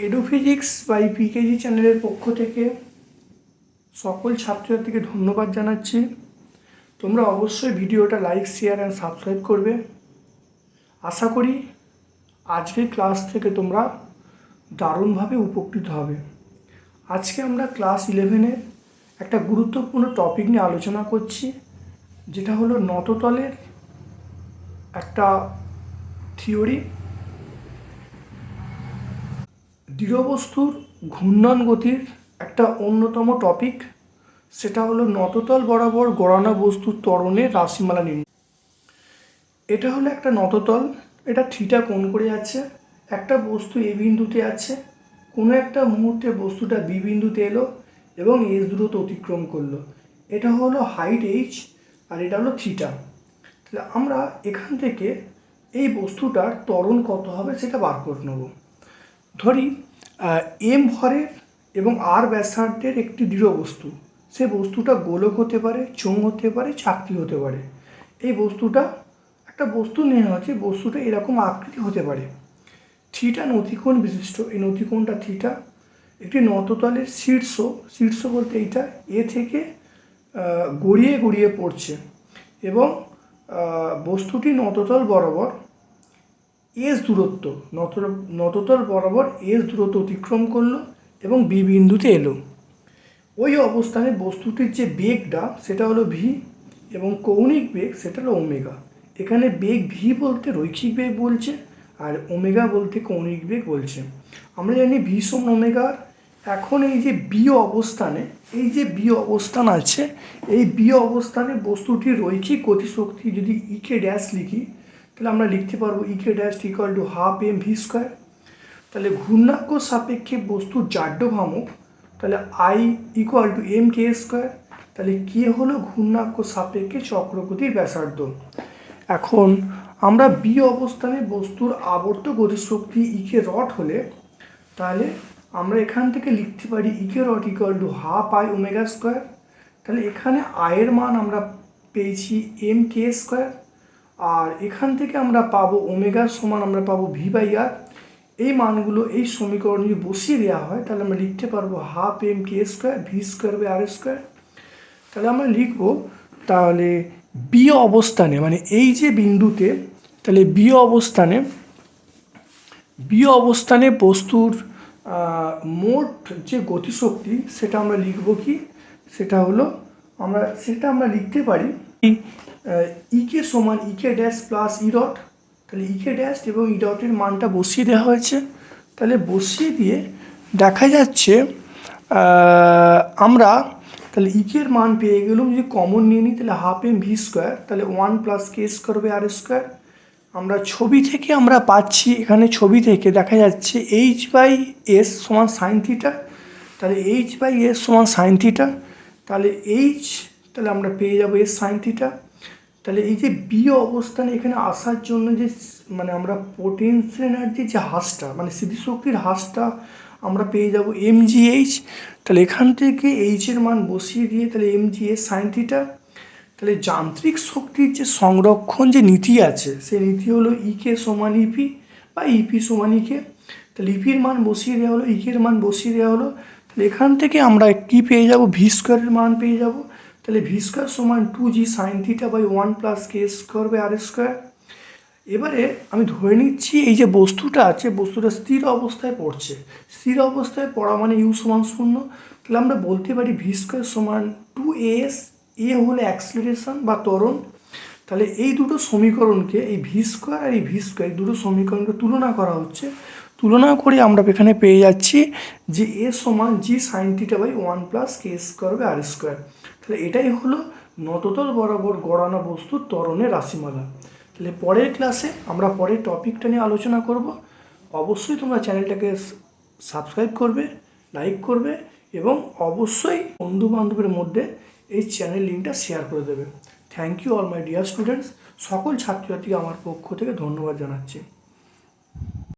এডুফিজিক্স by PKG চ্যানেলের পক্ষ থেকে সকল ছাত্রছাত্রীকে ধন্যবাদ জানাচ্ছি। তোমরা অবশ্যই ভিডিওটা লাইক শেয়ার অ্যান্ড সাবস্ক্রাইব করবে। আশা করি আজকের ক্লাস থেকে তোমরা দারুণভাবে উপকৃত হবে। আজকে আমরা ক্লাস ইলেভেনের একটা গুরুত্বপূর্ণ টপিক নিয়ে আলোচনা করছি, যেটা হলো নততলের একটা থিওরি দৃঢ়বস্তুর ঘূর্ণন গতির একটা অন্যতম টপিক সেটা হলো নততল বরাবর গড়ানো বস্তুর ত্বরণের রাশিমালা নির্ণয়। এটা হলো একটা নততল, এটা থিটা কোণ করে আছে একটা বস্তু এ বিন্দুতে আছে কোনো একটা মুহূর্তে বস্তুটা বি বিন্দুতে এলো এবং এস দূরত্ব অতিক্রম করল। এটা হলো হাইট এইচ আর এটা হলো থিটা তাহলে আমরা এখান থেকে এই বস্তুটার ত্বরণ কত হবে সেটা বার করে নেব। ধরি এম ভরের এবং আর ব্যাসার্ধের একটি দৃঢ় বস্তু। সে বস্তুটা গোলক হতে পারে চোঙ হতে পারে, চাকতি হতে পারে। এই বস্তুটা একটা বস্তু নেওয়া হচ্ছে বস্তুটা এরকম আকৃতি হতে পারে। থিটা নতিকোণ বিশিষ্ট, এই নতিকোণটা থিটা। একটি নততলের শীর্ষ শীর্ষ বলতে এইটা, এ থেকে গড়িয়ে গড়িয়ে পড়ছে। এবং বস্তুটি নততল বরাবর এস দূরত্ব নত নততল বরাবর এস দূরত্ব অতিক্রম করল এবং বি বিন্দুতে এলো। ওই অবস্থানে বস্তুটির যে বেগটা, সেটা হলো ভি এবং কৌণিক বেগ, সেটা হলো ওমেগা। এখানে বেগ ভি বলতে রৈখিক বেগ বলছে আর ওমেগা বলতে কৌণিক বেগ বলছে। আমরা জানি ভি সমান ওমেগার এখন এই যে বি অবস্থানে, এই যে বি অবস্থান আছে, এই বি অবস্থানে বস্তুটির রৈখিক গতিশক্তি যদি ইকে ড্যাশ লিখি তাহলে আমরা লিখতে পারব E K dash equal to half M V square তাহলে ঘূর্ণাঙ্ক সাপেক্ষে বস্তুর জাড্য ভ্রামক তাহলে I equal to M K square তাহলে কে হলো ঘূর্ণাঙ্ক সাপেক্ষে চক্রগতির ব্যাসার্ধ? এখন আমরা বি অবস্থানে বস্তুর আবর্ত গতিশক্তি ইকে রট হলে, তাহলে আমরা এখান থেকে লিখতে পারি E K rot equal to half I omega square তাহলে এখানে আয়ের মান আমরা পেয়েছি এম কে স্কোয়ার আর এখান থেকে আমরা পাবো ওমেগার সমান আমরা পাবো ভি বাই আর এই মানগুলো এই সমীকরণ যদি বসিয়ে দেওয়া হয়, তাহলে আমরা লিখতে পারব half M K square V square by R square তাহলে আমরা লিখব, তাহলে বি অবস্থানে মানে এই যে বিন্দুতে, তাহলে বি অবস্থানে বি অবস্থানে বস্তুর মোট যে গতিশক্তি, সেটা আমরা লিখব কি? সেটা হলো, আমরা, সেটা আমরা লিখতে পারি ইকে সমান ইকে ড্যাশ প্লাস ই ডট তাহলে ইকে ড্যাশ এবং ই ডটের মানটা বসিয়ে দেওয়া হয়েছে। তাহলে বসিয়ে দিয়ে দেখা যাচ্ছে আমরা তাহলে ইকের মান পেয়ে গেলাম যদি কমন নিয়ে নিই, তাহলে হাফ এম ভি স্কোয়ার তাহলে one plus K square R square আমরা ছবি থেকে আমরা পাচ্ছি, এখানে ছবি থেকে দেখা যাচ্ছে এইচ বাই এস সমান সাইন থিটা তাহলে এইচ বাই এস সমান সাইন থিটা তাহলে এইচ তাহলে আমরা পেয়ে যাব এস সাইন থিটা। তাহলে এই যে বি অবস্থানে এখানে আসার জন্য যে মানে আমরা পোটেন্সিয়াল এনার্জির যে হ্রাসটা মানে স্মৃতিশক্তির হ্রাসটা আমরা পেয়ে যাব এম এইচ তাহলে এখান থেকে এইচের মান বসিয়ে দিয়ে তাহলে M G S sine theta. তাহলে যান্ত্রিক শক্তির যে সংরক্ষণ যে নীতি আছে, সেই নীতি হলো ইকে সমান ইপি বা ইপি সমান ইকে তাহলে ইপির মান বসিয়ে দেওয়া হলো ইকের মান বসিয়ে দেওয়া হলো। তাহলে এখান থেকে আমরা কি পেয়ে যাব? ভি স্কোয়ারের মান পেয়ে যাব। তাহলে ভি স্কোয়ার সমান two G sine theta by one plus K square by R square এবারে আমি ধরে নিচ্ছি এই যে বস্তুটা আছে, বস্তুটা স্থির অবস্থায় পড়ছে। স্থির অবস্থায় পড়া মানে ইউ সমান শূন্য। তাহলে আমরা বলতে পারি ভি স্কোয়ার সমান টু এস এ হলো অ্যাক্সিলারেশন বা ত্বরণ। তাহলে এই দুটো সমীকরণকে, এই ভি স্কোয়ার আর এই ভি স্কোয়ার এই দুটো সমীকরণকে তুলনা করা হচ্ছে। তুলনা করে আমরা এখানে পেয়ে যাচ্ছি যে এ সমান G sine theta by one plus K square by R square তাহলে এটাই হলো নততল বরাবর গড়ানো বস্তুর ত্বরণের রাশিমালা। তাহলে পরের ক্লাসে আমরা পরের টপিকটা নিয়ে আলোচনা করব। অবশ্যই তোমরা চ্যানেলটাকে সাবস্ক্রাইব করবে লাইক করবে এবং অবশ্যই বন্ধু বান্ধবের মধ্যে এই চ্যানেল লিঙ্কটা শেয়ার করে দেবে। Thank you all my dear students সকল ছাত্রছাত্রীকে আমার পক্ষ থেকে ধন্যবাদ জানাচ্ছি।